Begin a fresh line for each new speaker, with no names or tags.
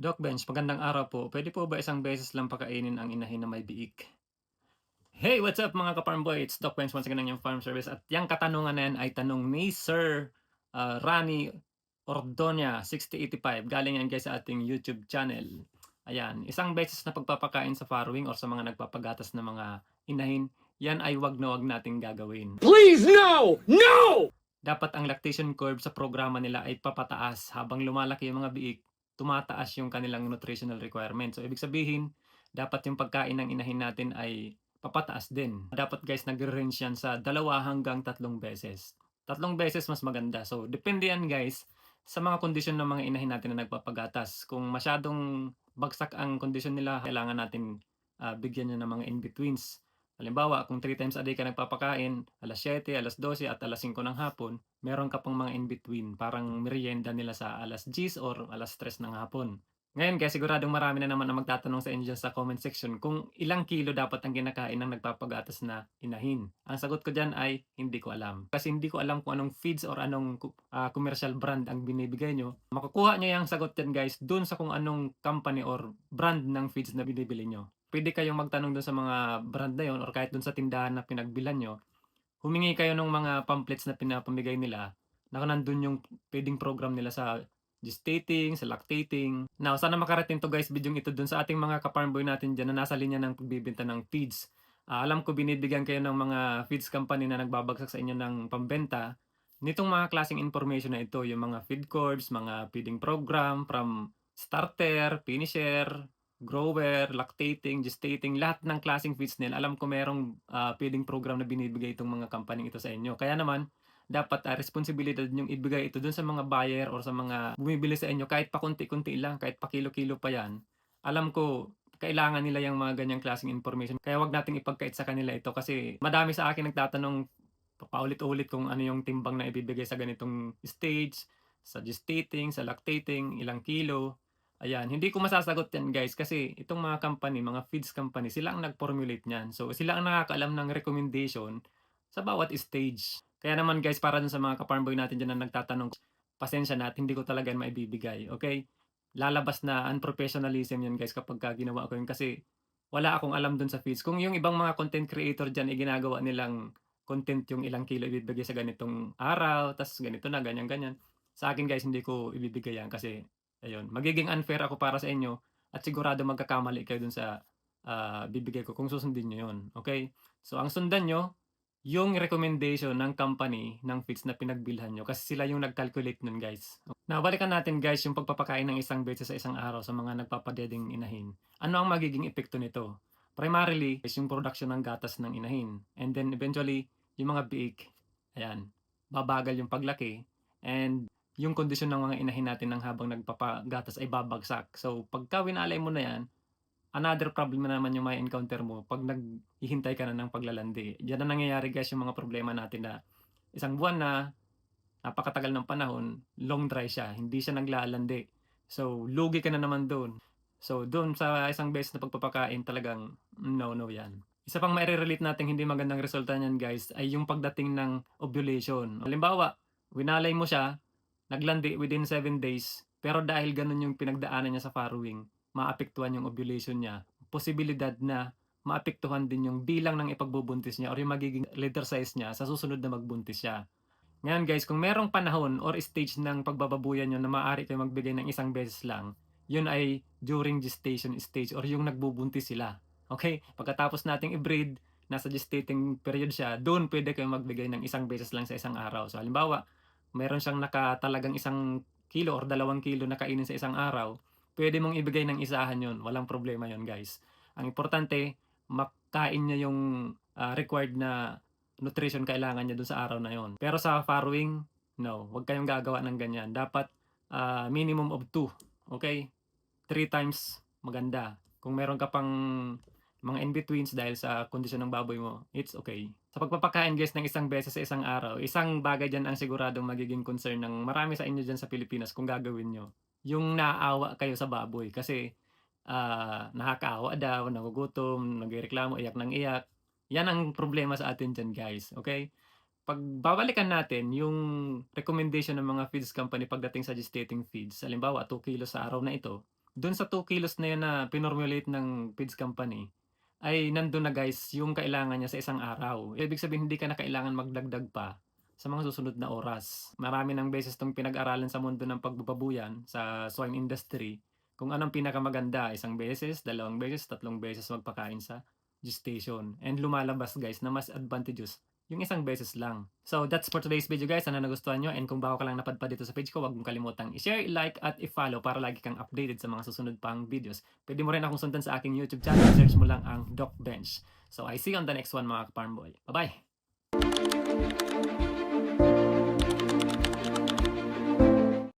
Doc Bench, magandang araw po. Pwede po ba isang beses lang pakainin ang inahin na may biik? Hey, what's up mga ka-farm boy? It's Doc Bench once again ng yung farm service. At yung katanungan na yan ay tanong ni Sir uh, Rani Ordonia 6085. Galing yan guys sa ating YouTube channel. Ayan, isang beses na pagpapakain sa farrowing or sa mga nagpapagatas na mga inahin, yan ay wag na wag nating gagawin.
Please, no! No!
dapat ang lactation curve sa programa nila ay papataas habang lumalaki yung mga biik, tumataas yung kanilang nutritional requirement. So ibig sabihin, dapat yung pagkain ng inahin natin ay papataas din. Dapat guys nagre-range yan sa dalawa hanggang tatlong beses. Tatlong beses mas maganda. So depende yan guys sa mga kondisyon ng mga inahin natin na nagpapagatas. Kung masyadong bagsak ang kondisyon nila, kailangan natin ah, bigyan niya ng mga in-betweens. Halimbawa, kung 3 times a day ka nagpapakain, alas 7, alas 12 at alas 5 ng hapon, meron ka pang mga in-between, parang merienda nila sa alas 10 or alas 3 ng hapon. Ngayon, kaya siguradong marami na naman ang magtatanong sa inyo sa comment section kung ilang kilo dapat ang kinakain ng nagpapagatas na inahin. Ang sagot ko dyan ay hindi ko alam. Kasi hindi ko alam kung anong feeds or anong ah, commercial brand ang binibigay nyo. Makukuha nyo yung sagot dyan guys dun sa kung anong company or brand ng feeds na binibili nyo pwede kayong magtanong doon sa mga brand na yon or kahit doon sa tindahan na pinagbilan nyo, humingi kayo ng mga pamphlets na pinapamigay nila na nandun yung pwedeng program nila sa gestating, sa lactating. Now, sana makarating to guys video ito doon sa ating mga ka-farm boy natin dyan na nasa linya ng pagbibenta ng feeds. Ah, alam ko binibigyan kayo ng mga feeds company na nagbabagsak sa inyo ng pambenta. Nitong mga klaseng information na ito, yung mga feed cords, mga feeding program from starter, finisher, grower, lactating, gestating, lahat ng klaseng feeds nila. Alam ko merong ah, feeding program na binibigay itong mga company ito sa inyo. Kaya naman, dapat uh, responsibilidad yung ibigay ito dun sa mga buyer or sa mga bumibili sa inyo kahit pa kunti-kunti lang, kahit pa kilo-kilo pa yan. Alam ko, kailangan nila yung mga ganyang klaseng information. Kaya wag nating ipagkait sa kanila ito kasi madami sa akin nagtatanong paulit-ulit kung ano yung timbang na ibibigay sa ganitong stage, sa gestating, sa lactating, ilang kilo. Ayan, hindi ko masasagot yan guys kasi itong mga company, mga feeds company, sila ang nag-formulate niyan. So sila ang nakakaalam ng recommendation sa bawat stage. Kaya naman guys, para dun sa mga ka-farm boy natin dyan na nagtatanong, pasensya na at hindi ko talaga maibibigay. Okay? Lalabas na unprofessionalism yan guys kapag ka ginawa ko yun kasi wala akong alam dun sa feeds. Kung yung ibang mga content creator dyan, ay ginagawa nilang content yung ilang kilo ibibigay sa ganitong araw, tas ganito na, ganyan-ganyan. Sa akin guys, hindi ko ibibigay yan kasi ayun, magiging unfair ako para sa inyo at sigurado magkakamali kayo dun sa ah, bibigay ko kung susundin nyo yun. Okay? So, ang sundan nyo, yung recommendation ng company ng feeds na pinagbilhan nyo kasi sila yung nag-calculate nun guys. Now, balikan natin guys yung pagpapakain ng isang beses sa isang araw sa mga nagpapadeding inahin. Ano ang magiging epekto nito? Primarily, is yung production ng gatas ng inahin. And then eventually, yung mga biik, ayan, babagal yung paglaki. And yung kondisyon ng mga inahin natin ng habang nagpapagatas ay babagsak. So, pagka winalay mo na yan, another problem na naman yung may encounter mo pag naghihintay ka na ng paglalandi. Diyan na nangyayari guys yung mga problema natin na isang buwan na napakatagal ng panahon, long dry siya, hindi siya naglalandi. So, lugi ka na naman doon. So, doon sa isang beses na pagpapakain talagang no, no yan. Isa pang maire-relate natin hindi magandang resulta niyan guys ay yung pagdating ng ovulation. Halimbawa, winalay mo siya, naglandi within 7 days, pero dahil ganun yung pinagdaanan niya sa farrowing, maapektuhan yung ovulation niya. Posibilidad na maapektuhan din yung bilang ng ipagbubuntis niya or yung magiging litter size niya sa susunod na magbuntis siya. Ngayon guys, kung merong panahon or stage ng pagbababuyan nyo na maaari kayo magbigay ng isang beses lang, yun ay during gestation stage or yung nagbubuntis sila. Okay? Pagkatapos nating i-breed, nasa gestating period siya, doon pwede kayo magbigay ng isang beses lang sa isang araw. So halimbawa, meron siyang nakatalagang isang kilo or dalawang kilo na kainin sa isang araw, pwede mong ibigay ng isahan yon Walang problema yon guys. Ang importante, makain niya yung ah, required na nutrition kailangan niya dun sa araw na yon. Pero sa farrowing, no, huwag kayong gagawa ng ganyan. Dapat ah, minimum of 2. Okay? 3 times maganda. Kung meron ka pang mga in-betweens dahil sa kondisyon ng baboy mo, it's okay. Sa pagpapakain guys ng isang beses sa isang araw, isang bagay dyan ang siguradong magiging concern ng marami sa inyo dyan sa Pilipinas kung gagawin nyo. Yung naaawa kayo sa baboy kasi ah nakakaawa daw, nagugutom, nagreklamo, iyak ng iyak. Yan ang problema sa atin dyan guys, okay? Pag babalikan natin yung recommendation ng mga feeds company pagdating sa gestating feeds, halimbawa 2 kilos sa araw na ito, Dun sa 2 kilos na yun na pinormulate ng feeds company, ay nandun na guys yung kailangan niya sa isang araw. Ibig sabihin hindi ka na kailangan magdagdag pa sa mga susunod na oras. Marami ng beses 'tong pinag-aralan sa mundo ng pagbababuyan sa swine industry kung anong pinakamaganda, isang beses, dalawang beses, tatlong beses magpakain sa gestation. And lumalabas guys na mas advantageous yung isang beses lang. So that's for today's video guys. Sana nagustuhan nyo. And kung bago ka lang napadpad dito sa page ko, huwag mong kalimutang i-share, i-like, at i-follow para lagi kang updated sa mga susunod pang videos. Pwede mo rin akong sundan sa aking YouTube channel. Search mo lang ang Doc Bench. So I see you on the next one mga farm boy. Bye-bye!